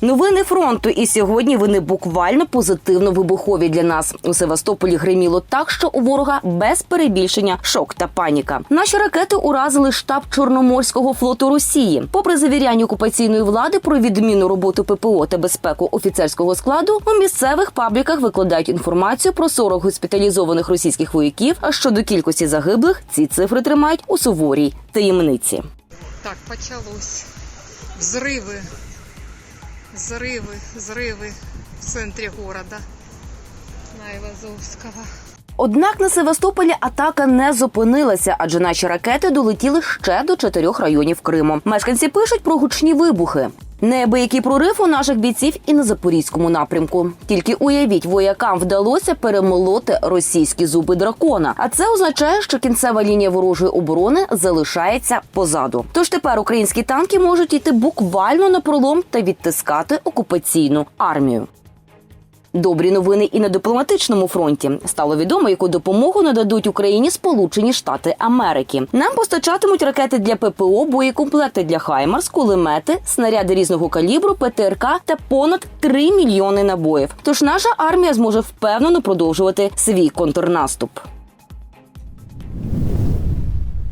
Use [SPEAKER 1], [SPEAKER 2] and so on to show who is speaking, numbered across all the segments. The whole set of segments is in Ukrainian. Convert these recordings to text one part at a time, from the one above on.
[SPEAKER 1] Новини фронту, і сьогодні вони буквально позитивно вибухові для нас. У Севастополі гриміло так, що у ворога без перебільшення шок та паніка. Наші ракети уразили штаб Чорноморського флоту Росії. Попри завіряння окупаційної влади про відмінну роботу ППО та безпеку офіцерського складу, у місцевих пабліках викладають інформацію про 40 госпіталізованих російських вояків. А щодо кількості загиблих, ці цифри тримають у суворій таємниці.
[SPEAKER 2] Так, почалось. Взриви. Взриви, зриви в центрі города. Найвазовського.
[SPEAKER 1] Однак на Севастополі атака не зупинилася, адже наші ракети долетіли ще до чотирьох районів Криму. Мешканці пишуть про гучні вибухи. Неабиякий прорив у наших бійців і на запорізькому напрямку. Тільки уявіть, воякам вдалося перемолоти російські зуби дракона. А це означає, що кінцева лінія ворожої оборони залишається позаду. Тож тепер українські танки можуть йти буквально на пролом та відтискати окупаційну армію. Добрі новини і на дипломатичному фронті стало відомо, яку допомогу нададуть Україні Сполучені Штати Америки. Нам постачатимуть ракети для ППО, боєкомплекти для Хаймарс, кулемети, снаряди різного калібру, ПТРК та понад 3 мільйони набоїв. Тож наша армія зможе впевнено продовжувати свій контрнаступ.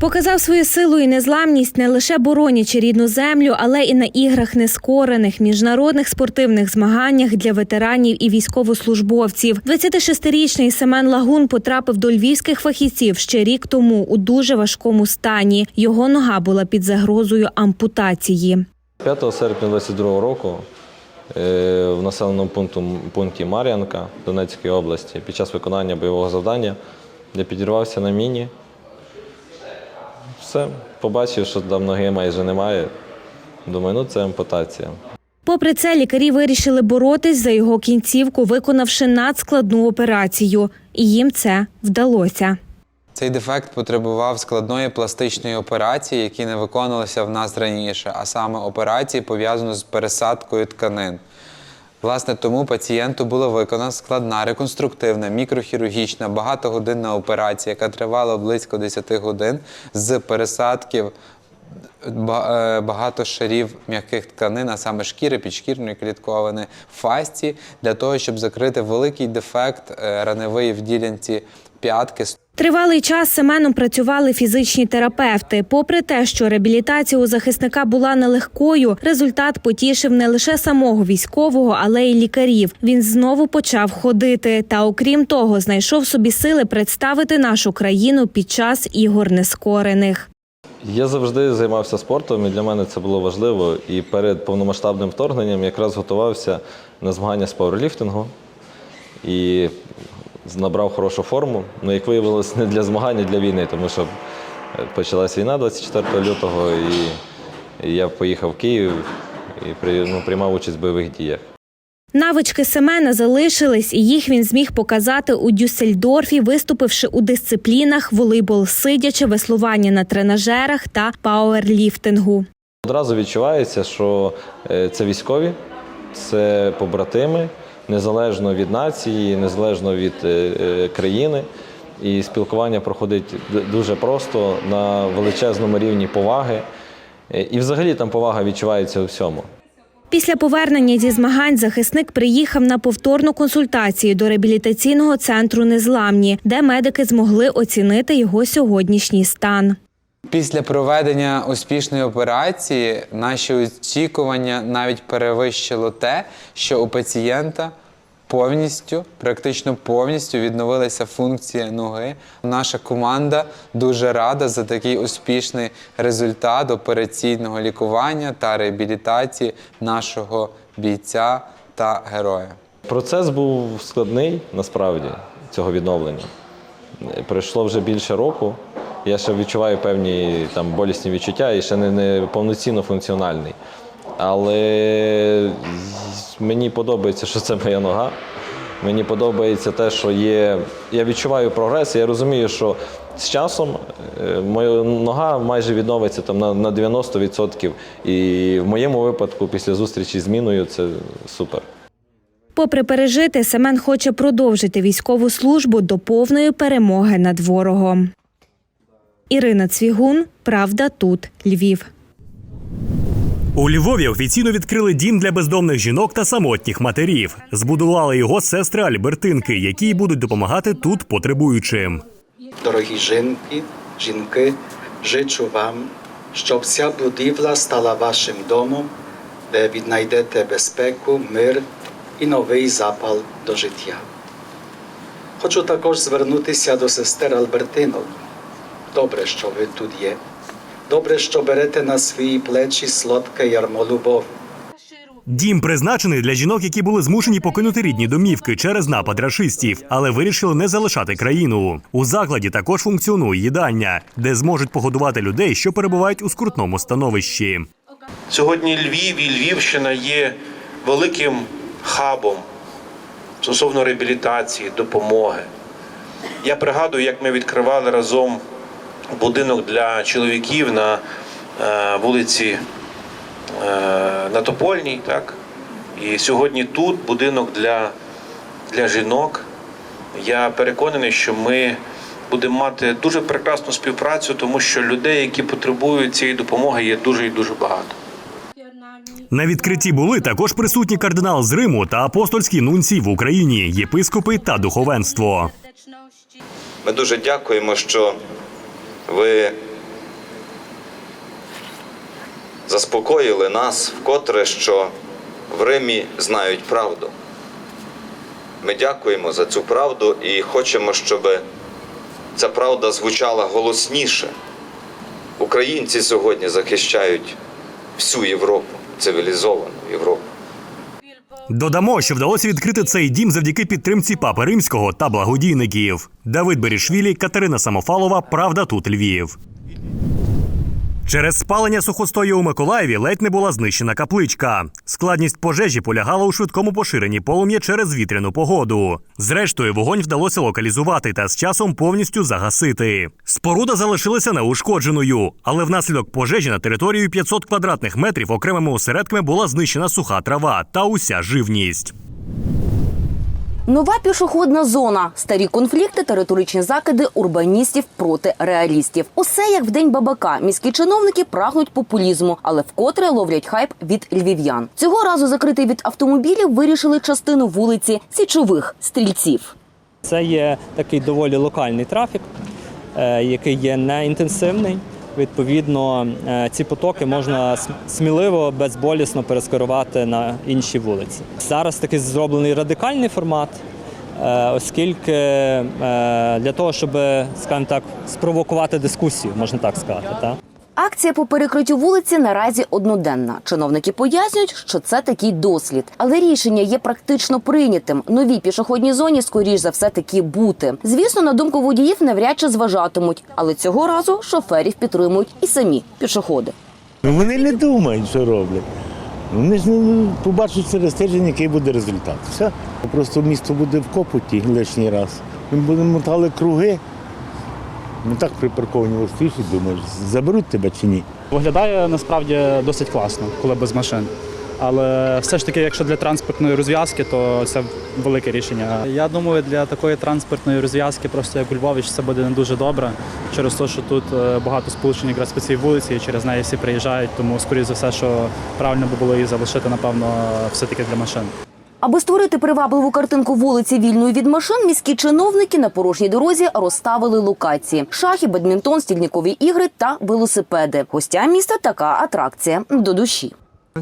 [SPEAKER 3] Показав свою силу і незламність не лише боронячи рідну землю, але і на іграх нескорених міжнародних спортивних змаганнях для ветеранів і військовослужбовців. 26-річний Семен Лагун потрапив до львівських фахівців ще рік тому у дуже важкому стані. Його нога була під загрозою ампутації.
[SPEAKER 4] 5 серпня 22 року е, в населеному пункту, пункті Мар'янка Донецької області під час виконання бойового завдання я підірвався на міні. Все, побачив, що там ноги майже немає. Думаю, ну це ампутація.
[SPEAKER 3] Попри це, лікарі вирішили боротись за його кінцівку, виконавши надскладну операцію. І їм це вдалося.
[SPEAKER 5] Цей дефект потребував складної пластичної операції, які не виконувалися в нас раніше, а саме операції пов'язаної з пересадкою тканин. Власне, тому пацієнту була виконана складна реконструктивна, мікрохірургічна, багатогодинна операція, яка тривала близько 10 годин з пересадків е, багато шарів м'яких тканин, а саме шкіри, підшкірної клітковини, фасці, для того, щоб закрити великий дефект е, раневий в ділянці п'ятки.
[SPEAKER 3] Тривалий час Семеном працювали фізичні терапевти. Попри те, що реабілітація у захисника була нелегкою, результат потішив не лише самого військового, але й лікарів. Він знову почав ходити. Та окрім того, знайшов собі сили представити нашу країну під час ігор нескорених.
[SPEAKER 4] Я завжди займався спортом, і для мене це було важливо. І перед повномасштабним вторгненням якраз готувався на змагання з пауерліфтингу і набрав хорошу форму. Ну, як виявилось, не для змагань, а для війни, тому що почалась війна 24 лютого, і я поїхав в Київ і ну, приймав участь в бойових діях.
[SPEAKER 3] Навички Семена залишились, і їх він зміг показати у Дюссельдорфі, виступивши у дисциплінах волейбол сидячи, веслування на тренажерах та пауерліфтингу.
[SPEAKER 4] Одразу відчувається, що е, це військові, це побратими, незалежно від нації, незалежно від е, е, країни. І спілкування проходить дуже просто на величезному рівні поваги. Е, І взагалі там повага відчувається у всьому.
[SPEAKER 3] Після повернення зі змагань захисник приїхав на повторну консультацію до реабілітаційного центру Незламні, де медики змогли оцінити його сьогоднішній стан.
[SPEAKER 5] Після проведення успішної операції наші очікування навіть перевищило те, що у пацієнта повністю, практично повністю відновилася функція ноги. Наша команда дуже рада за такий успішний результат операційного лікування та реабілітації нашого бійця та героя.
[SPEAKER 4] Процес був складний насправді цього відновлення. Пройшло вже більше року. Я ще відчуваю певні там болісні відчуття і ще не, не повноцінно функціональний. Але мені подобається, що це моя нога. Мені подобається те, що є. Я відчуваю прогрес. і Я розумію, що з часом е, моя нога майже відновиться там на, на 90%. І в моєму випадку, після зустрічі з міною, це супер.
[SPEAKER 3] Попри пережити, Семен хоче продовжити військову службу до повної перемоги над ворогом. Ірина Цвігун, Правда тут, Львів.
[SPEAKER 6] У Львові офіційно відкрили дім для бездомних жінок та самотніх матерів. Збудували його сестри Альбертинки, які будуть допомагати тут потребуючим.
[SPEAKER 7] Дорогі жінки, жінки, жичу вам, щоб ця будівля стала вашим домом, де віднайдете безпеку, мир і новий запал до життя. Хочу також звернутися до сестер Альбертинок. Добре, що ви тут є. Добре, що берете на свої плечі солодке ярмо любові.
[SPEAKER 6] Дім призначений для жінок, які були змушені покинути рідні домівки через напад рашистів, але вирішили не залишати країну. У закладі також функціонує їдальня, де зможуть погодувати людей, що перебувають у скрутному становищі.
[SPEAKER 8] Сьогодні Львів і Львівщина є великим хабом стосовно реабілітації, допомоги. Я пригадую, як ми відкривали разом будинок для чоловіків на е, вулиці е, на Топольній. Так? І сьогодні тут будинок для, для жінок. Я переконаний, що ми будемо мати дуже прекрасну співпрацю, тому що людей, які потребують цієї допомоги, є дуже і дуже багато.
[SPEAKER 6] На відкритті були також присутні кардинал з Риму та апостольські нунці в Україні, єпископи та духовенство.
[SPEAKER 9] Ми дуже дякуємо, що ви заспокоїли нас вкотре, що в Римі знають правду. Ми дякуємо за цю правду і хочемо, щоб ця правда звучала голосніше. Українці сьогодні захищають всю Європу, цивілізовану Європу.
[SPEAKER 6] Додамо, що вдалося відкрити цей дім завдяки підтримці папи римського та благодійників. Давид Берішвілі, Катерина Самофалова. Правда, тут Львів. Через спалення сухостою у Миколаєві ледь не була знищена капличка. Складність пожежі полягала у швидкому поширенні полум'я через вітряну погоду. Зрештою, вогонь вдалося локалізувати та з часом повністю загасити. Споруда залишилася неушкодженою, але внаслідок пожежі на територію 500 квадратних метрів окремими осередками була знищена суха трава та уся живність.
[SPEAKER 1] Нова пішохідна зона, старі конфлікти та риторичні закиди урбаністів проти реалістів. Усе як в день бабака. Міські чиновники прагнуть популізму, але вкотре ловлять хайп від львів'ян. Цього разу закритий від автомобілів вирішили частину вулиці січових стрільців.
[SPEAKER 10] Це є такий доволі локальний трафік, е, який є неінтенсивний. Відповідно, е, ці потоки можна сміливо, безболісно перескерувати на інші вулиці. Зараз такий зроблений радикальний формат, е, оскільки е, для того, щоб, скажімо так, спровокувати дискусію, можна так сказати. Так?
[SPEAKER 1] Акція по перекриттю вулиці наразі одноденна. Чиновники пояснюють, що це такий дослід, але рішення є практично прийнятим. Новій пішохідній зоні, скоріш за все, таки бути. Звісно, на думку водіїв навряд чи зважатимуть, але цього разу шоферів підтримують і самі пішоходи.
[SPEAKER 11] Ну, Вони не думають, що роблять. Вони ж ну, побачать через тиждень, який буде результат. Все. Просто місто буде в копоті лишній раз. Ми будемо мотали круги. Ми так припарковані стоїш і думаєш, заберуть тебе чи ні.
[SPEAKER 12] Виглядає насправді досить класно, коли без машин. Але все ж таки, якщо для транспортної розв'язки, то це велике рішення. Я думаю, для такої транспортної розв'язки, просто як у Львові, це буде не дуже добре, через те, що тут е, багато сполучень якраз по цій вулиці, і через неї всі приїжджають. Тому, скоріш за все, що правильно би було її залишити, напевно, все-таки для машин.
[SPEAKER 1] Аби створити привабливу картинку вулиці вільною від машин, міські чиновники на порожній дорозі розставили локації: шахи, бадмінтон, стільникові ігри та велосипеди. Гостям міста така атракція до душі.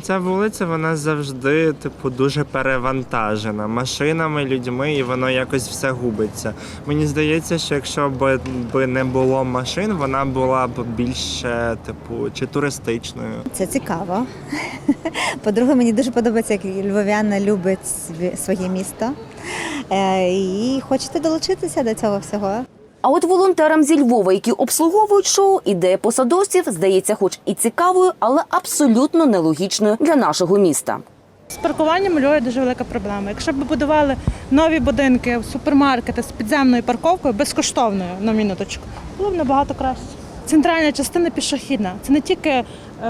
[SPEAKER 13] Ця вулиця вона завжди типу дуже перевантажена машинами, людьми, і воно якось все губиться. Мені здається, що якщо б би не було машин, вона була б більше, типу, чи туристичною.
[SPEAKER 14] Це цікаво. По-друге, мені дуже подобається, як львов'яни люблять сві- своє місто. Е, І хочете долучитися до цього всього.
[SPEAKER 1] А от волонтерам зі Львова, які обслуговують шоу, ідея посадовців здається, хоч і цікавою, але абсолютно нелогічною для нашого міста.
[SPEAKER 15] З паркуванням Львові дуже велика проблема. Якщо б будували нові будинки, супермаркети з підземною парковкою, безкоштовною на минуточку, було б набагато краще. Центральна частина пішохідна. Це не тільки е,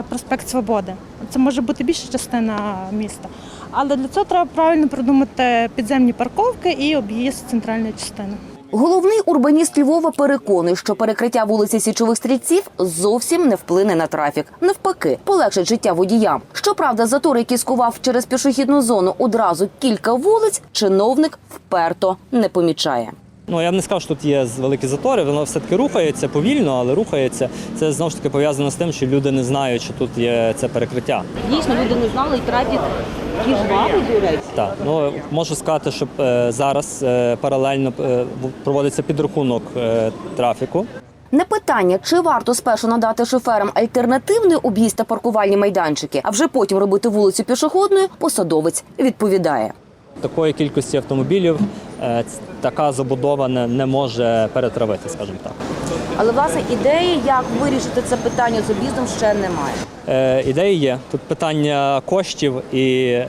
[SPEAKER 15] проспект Свободи, це може бути більша частина міста. Але для цього треба правильно продумати підземні парковки і об'їзд центральної частини.
[SPEAKER 1] Головний урбаніст Львова переконує, що перекриття вулиці Січових стрільців зовсім не вплине на трафік. Навпаки, полегшить життя водіям. Щоправда, затор, який скував через пішохідну зону одразу кілька вулиць, чиновник вперто не помічає.
[SPEAKER 10] Ну я б не сказав, що тут є великі затори, воно все-таки рухається повільно, але рухається. Це знову ж таки пов'язано з тим, що люди не знають, що тут є це перекриття.
[SPEAKER 1] Дійсно, люди не знали, і трафік жвавий, до речі.
[SPEAKER 10] Так, ну можу сказати, що е, зараз е, паралельно е, проводиться підрахунок е, трафіку.
[SPEAKER 1] Не питання, чи варто спершу надати шоферам альтернативний об'їзд та паркувальні майданчики, а вже потім робити вулицю пішохідною, посадовець відповідає.
[SPEAKER 10] Такої кількості автомобілів така забудова не, не може перетравити, скажімо так.
[SPEAKER 1] Але власне ідеї, як вирішити це питання з об'їздом, ще немає.
[SPEAKER 10] Е, ідеї є. Тут питання коштів і е,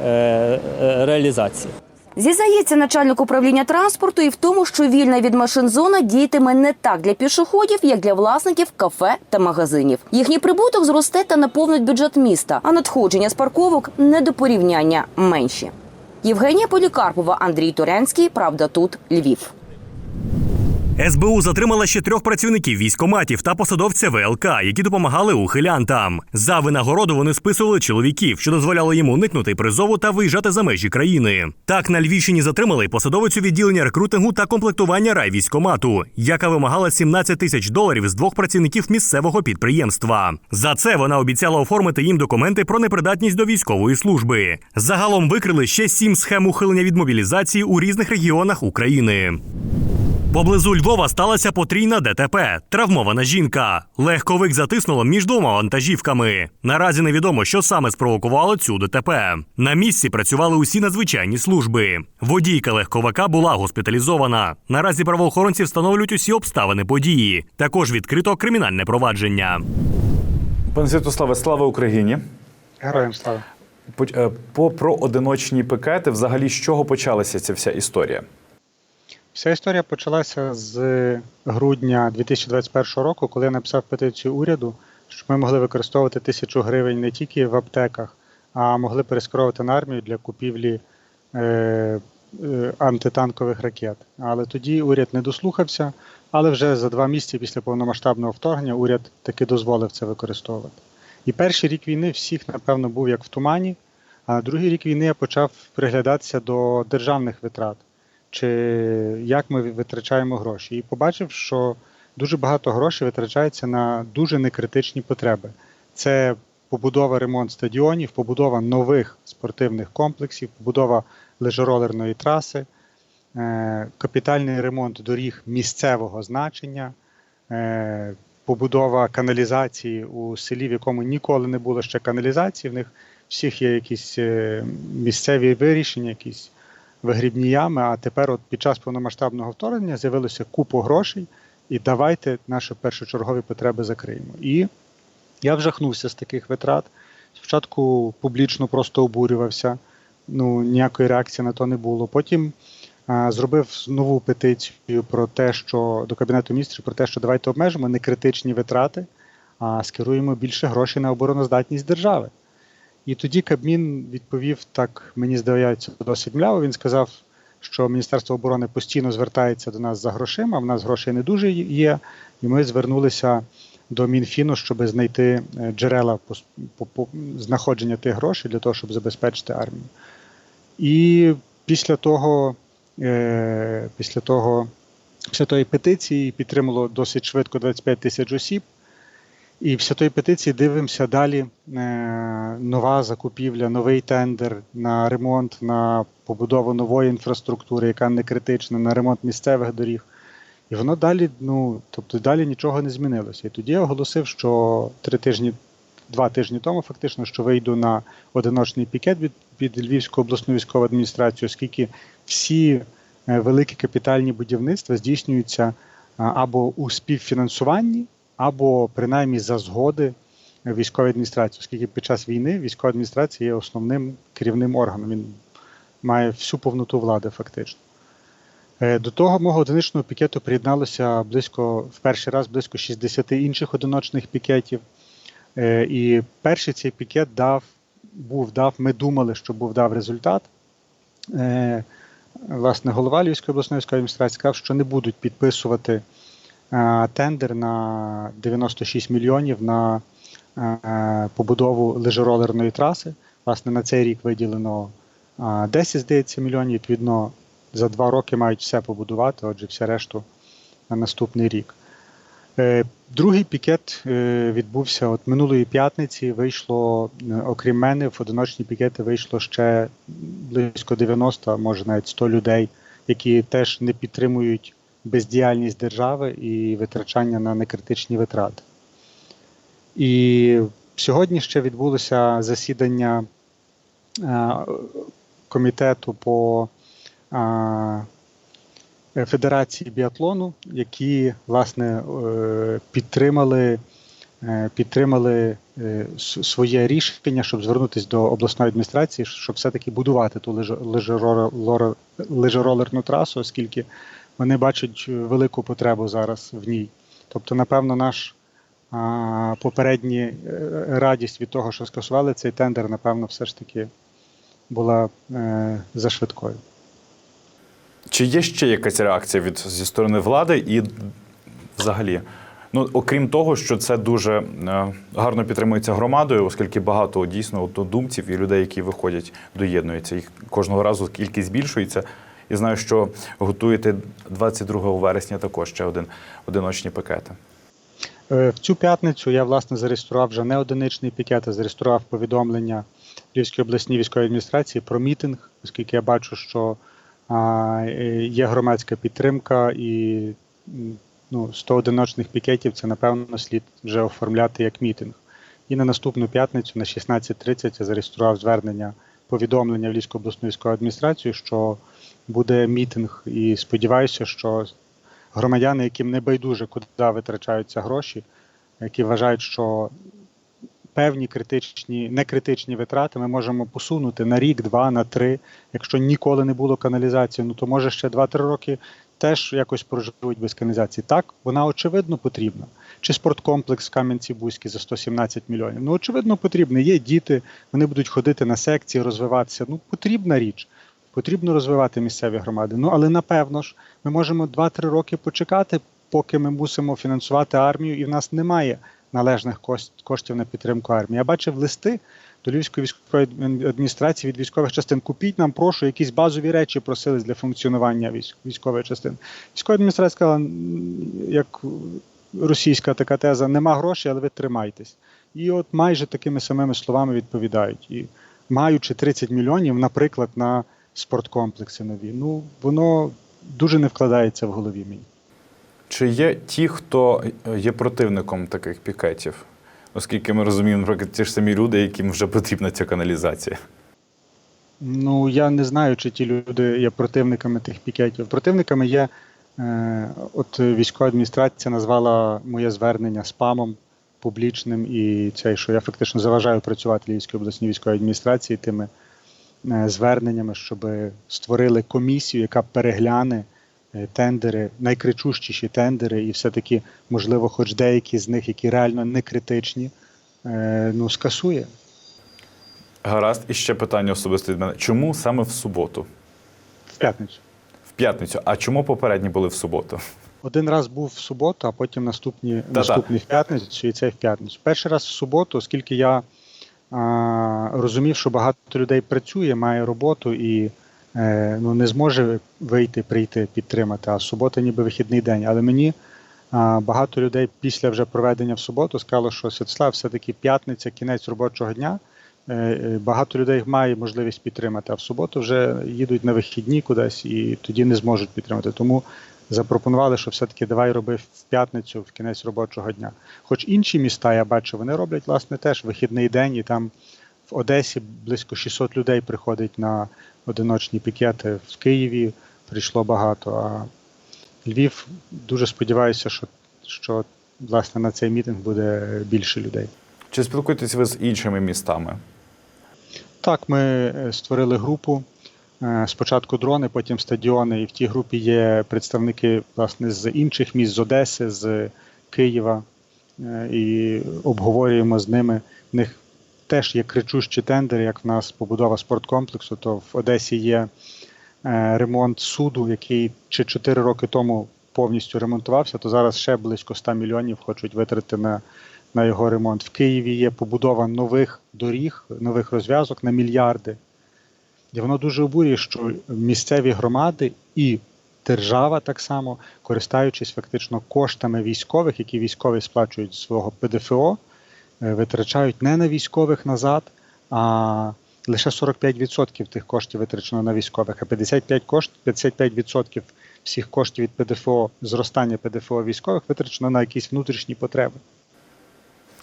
[SPEAKER 10] е, реалізації.
[SPEAKER 1] Зізнається начальник управління транспорту і в тому, що вільна від машин зона діятиме не так для пішоходів, як для власників кафе та магазинів. Їхній прибуток зросте та наповнить бюджет міста, а надходження з парковок не до порівняння менші. Євгенія Полікарпова, Андрій Турянський. Правда, тут Львів.
[SPEAKER 6] СБУ затримала ще трьох працівників військоматів та посадовця ВЛК, які допомагали ухилянтам. За винагороду вони списували чоловіків, що дозволяло їм уникнути призову та виїжджати за межі країни. Так на Львівщині затримали посадовицю відділення рекрутингу та комплектування райвійськомату, яка вимагала 17 тисяч доларів з двох працівників місцевого підприємства. За це вона обіцяла оформити їм документи про непридатність до військової служби. Загалом викрили ще сім схем ухилення від мобілізації у різних регіонах України. Поблизу Львова сталася потрійна ДТП. Травмована жінка. Легковик затиснуло між двома вантажівками. Наразі невідомо, що саме спровокувало цю ДТП. На місці працювали усі надзвичайні служби. Водійка легковика була госпіталізована. Наразі правоохоронці встановлюють усі обставини події. Також відкрито кримінальне провадження.
[SPEAKER 16] Пане Святославе, слава Україні.
[SPEAKER 17] Героям слава.
[SPEAKER 16] По, е, про одиночні пікети, взагалі, з чого почалася ця вся історія?
[SPEAKER 17] Вся історія почалася з грудня 2021 року, коли я написав петицію уряду, щоб ми могли використовувати тисячу гривень не тільки в аптеках, а могли перескеровувати на армію для купівлі е, е, антитанкових ракет. Але тоді уряд не дослухався, але вже за два місяці після повномасштабного вторгнення уряд таки дозволив це використовувати. І перший рік війни всіх, напевно, був як в тумані, а другий рік війни я почав приглядатися до державних витрат чи як ми витрачаємо гроші. І побачив, що дуже багато грошей витрачається на дуже некритичні потреби. Це побудова ремонт стадіонів, побудова нових спортивних комплексів, побудова лежеролерної траси, е, капітальний ремонт доріг місцевого значення, е, побудова каналізації у селі, в якому ніколи не було ще каналізації. В них всіх є якісь е, місцеві вирішення, якісь вигрібні ями. А тепер, от під час повномасштабного вторгнення, з'явилося купу грошей, і давайте наші першочергові потреби закриємо. І я вжахнувся з таких витрат. Спочатку публічно просто обурювався, ну ніякої реакції на то не було. Потім а, зробив нову петицію про те, що до Кабінету міністрів про те, що давайте обмежимо некритичні витрати, а скеруємо більше грошей на обороноздатність держави. І тоді Кабмін відповів так, мені здається, досить мляво. Він сказав, що Міністерство оборони постійно звертається до нас за грошима, в нас грошей не дуже є, і ми звернулися до Мінфіну, щоб знайти е, джерела по- по- знаходження тих грошей для того, щоб забезпечити армію. І після того, е, після того, після тої петиції підтримало досить швидко 25 тисяч осіб. І після тої петиції дивимося далі. е, Нова закупівля, новий тендер на ремонт, на побудову нової інфраструктури, яка не критична, на ремонт місцевих доріг. І воно далі, ну тобто далі нічого не змінилося. І тоді я оголосив, що три тижні, два тижні тому, фактично, що вийду на одиночний пікет від, від Львівської обласної військової адміністрації, оскільки всі е, великі капітальні будівництва здійснюються або у співфінансуванні, або принаймні за згоди військової адміністрації, оскільки під час війни військова адміністрація є основним керівним органом. Він має всю повноту влади, фактично. Е, До того мого одиничного пікету приєдналося близько в перший раз близько 60 інших одиночних пікетів. Е, І перший цей пікет дав, був дав. Ми думали, що був дав результат. Е, власне голова Львівської обласної військової адміністрації сказав, що не будуть підписувати тендер на 96 мільйонів на е, побудову лижеролерної траси. Власне, на цей рік виділено е, 10, здається, мільйонів. Відповідно, за два роки мають все побудувати, отже, все решту на наступний рік. Е, Другий пікет е, відбувся от минулої п'ятниці. Вийшло, е, окрім мене, в одиночні пікети вийшло ще близько 90, може навіть 100 людей, які теж не підтримують бездіяльність держави і витрачання на некритичні витрати. І сьогодні ще відбулося засідання е, комітету по е, Федерації біатлону, які власне е, підтримали, е, підтримали е, своє рішення, щоб звернутися до обласної адміністрації, щоб все-таки будувати ту лижеролерну трасу, оскільки вони бачать велику потребу зараз в ній. Тобто, напевно, наш а, попередні е, радість від того, що скасували цей тендер, напевно, все ж таки була е, за швидкою.
[SPEAKER 16] Чи є ще якась реакція від зі сторони влади і взагалі? Ну, окрім того, що це дуже е, гарно підтримується громадою, оскільки багато дійсно однодумців і людей, які виходять, доєднуються. Їх кожного разу кількість збільшується. І знаю, що готуєте 22 вересня також ще один одиночні пакети.
[SPEAKER 17] Е, В цю п'ятницю я власне зареєстрував вже не одиничний пікет, а зареєстрував повідомлення Львівської обласній військової адміністрації про мітинг, оскільки я бачу, що а, є громадська підтримка і ну, 100 одиночних пікетів це напевно слід вже оформляти як мітинг. І на наступну п'ятницю на 16.30 я зареєстрував звернення повідомлення в Львівську обласну військову адміністрацію, що буде мітинг, і сподіваюся, що громадяни, яким не байдуже, куди витрачаються гроші, які вважають, що певні критичні, некритичні витрати ми можемо посунути на рік, два, на три. Якщо ніколи не було каналізації, ну то може ще 2-3 роки теж якось проживуть без каналізації. Так, вона очевидно потрібна. Чи спорткомплекс в Кам'янці-Бузькій за 117 мільйонів? Ну, очевидно, потрібно. Є діти, вони будуть ходити на секції, розвиватися. Ну, потрібна річ. Потрібно розвивати місцеві громади. Ну але напевно ж, ми можемо 2-3 роки почекати, поки ми мусимо фінансувати армію, і в нас немає належних коштів на підтримку армії. Я бачив листи до Львівської військової адміністрації від військових частин. Купіть нам, прошу, якісь базові речі просили для функціонування військ- військової частини. Військова адміністрація сказала, «М, як російська така теза, нема грошей, але ви тримайтесь. І от майже такими самими словами відповідають. І маючи 30 мільйонів, наприклад, на спорткомплекси нові, ну воно дуже не вкладається в голові мені.
[SPEAKER 16] Чи є ті, хто є противником таких пікетів? Оскільки ми розуміємо, наприклад, ті ж самі люди, яким вже потрібна ця каналізація.
[SPEAKER 17] Ну я не знаю, чи ті люди є противниками тих пікетів. Противниками є, е, от військова адміністрація назвала моє звернення спамом публічним і це, що я фактично заважаю працювати Львівській обласній військовій адміністрації тими е, зверненнями, щоб створили комісію, яка перегляне е, тендери, найкричущіші тендери, і все-таки, можливо, хоч деякі з них, які реально не критичні, е, ну, скасує.
[SPEAKER 16] Гаразд, і ще питання особисто від мене. Чому саме в суботу?
[SPEAKER 17] В п'ятницю.
[SPEAKER 16] В п'ятницю. А чому попередні були в суботу?
[SPEAKER 17] Один раз був в суботу, а потім наступні, наступний в п'ятницю, і цей в п'ятницю. Перший раз в суботу, оскільки я розумів, що багато людей працює, має роботу і е, ну, не зможе вийти, прийти, підтримати. А субота ніби вихідний день. Але мені багато людей після вже проведення в суботу сказало, що Святослав, все-таки п'ятниця, кінець робочого дня. Е, е, Багато людей має можливість підтримати, а в суботу вже їдуть на вихідні кудись і тоді не зможуть підтримати. Тому запропонували, що все-таки давай роби в п'ятницю, в кінець робочого дня. Хоч інші міста, я бачу, вони роблять власне теж вихідний день, і там в Одесі близько 600 людей приходить на одиночні пікети. В Києві прийшло багато. А Львів дуже сподіваюся, що, що власне на цей мітинг буде більше людей.
[SPEAKER 16] Чи спілкуєтесь ви з іншими містами?
[SPEAKER 17] Так, ми е, створили групу. Е, Спочатку дрони, потім стадіони, і в тій групі є представники власне з інших міст, з Одеси, з Києва, Е, і обговорюємо з ними. В них теж є кричущі тендери, як в нас побудова спорткомплексу, то в Одесі є е, ремонт суду, який чи 4 роки тому повністю ремонтувався, то зараз ще близько 100 мільйонів хочуть витратити на, на його ремонт. В Києві є побудова нових доріг, нових розв'язок на мільярди. І воно дуже обурює, що місцеві громади і держава так само, користуючись фактично коштами військових, які військові сплачують з свого ПДФО, е, витрачають не на військових назад, а лише 45% тих коштів витрачено на військових, а 55%, кошт, 55% всіх коштів від ПДФО, зростання ПДФО військових витрачено на якісь внутрішні потреби.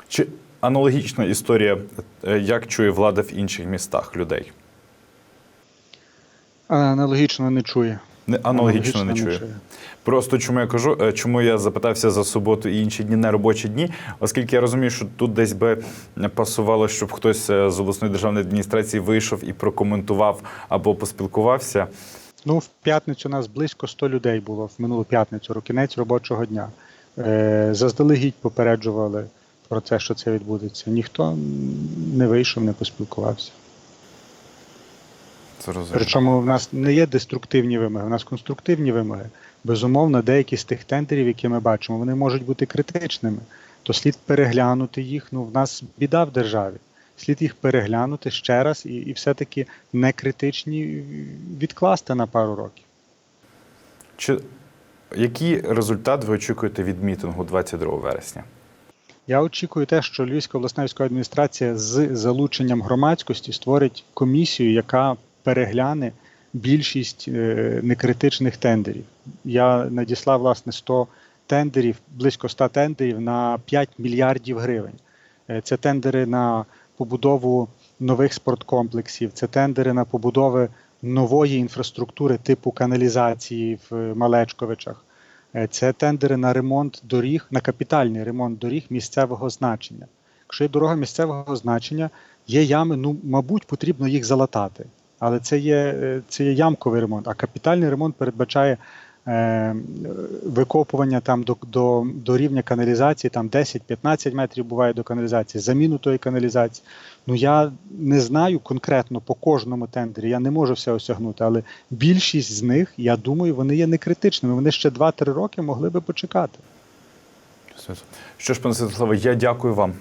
[SPEAKER 16] Чи аналогічна історія, е, як чує влада в інших містах людей?
[SPEAKER 17] Аналогічно не чує.
[SPEAKER 16] Не, аналогічно, не
[SPEAKER 17] Аналогічно
[SPEAKER 16] чує. Просто чому я кажу, е, чому я запитався за суботу і інші дні не робочі дні, оскільки я розумію, що тут десь би пасувало, щоб хтось е, з обласної державної адміністрації вийшов і прокоментував або поспілкувався.
[SPEAKER 17] Ну, в п'ятницю нас близько 100 людей було в минулу п'ятницю, ро- кінець робочого дня. Е, заздалегідь попереджували про те, що це відбудеться. Ніхто не вийшов, не поспілкувався.
[SPEAKER 16] Зрозуміло.
[SPEAKER 17] Причому в нас не є деструктивні вимоги, в нас конструктивні вимоги. Безумовно, деякі з тих тендерів, які ми бачимо, вони можуть бути критичними. То слід переглянути їх. Ну, в нас біда в державі. Слід їх переглянути ще раз і, і все-таки некритичні відкласти на пару років.
[SPEAKER 16] Чи який результат ви очікуєте від мітингу 22 вересня?
[SPEAKER 17] Я очікую те, що Львівська обласна військова адміністрація з залученням громадськості створить комісію, яка перегляне більшість е, некритичних тендерів. Я надіслав власне 100 тендерів, близько 100 тендерів на 5 мільярдів гривень. Е, Це тендери на побудову нових спорткомплексів, це тендери на побудови нової інфраструктури типу каналізації в е, Малечковичах. Це тендери на ремонт доріг, на капітальний ремонт доріг місцевого значення. Якщо є дорога місцевого значення, є ями, ну, мабуть, потрібно їх залатати. Але це є, е, це є ямковий ремонт, а капітальний ремонт передбачає е, викопування там до, до, до рівня каналізації, там 10-15 метрів буває до каналізації, заміну тої каналізації. Ну я не знаю конкретно по кожному тендері, я не можу все осягнути, але більшість з них, я думаю, вони є некритичними. Вони ще 2-3 роки могли би почекати.
[SPEAKER 16] Що ж, пане Святославе, я дякую вам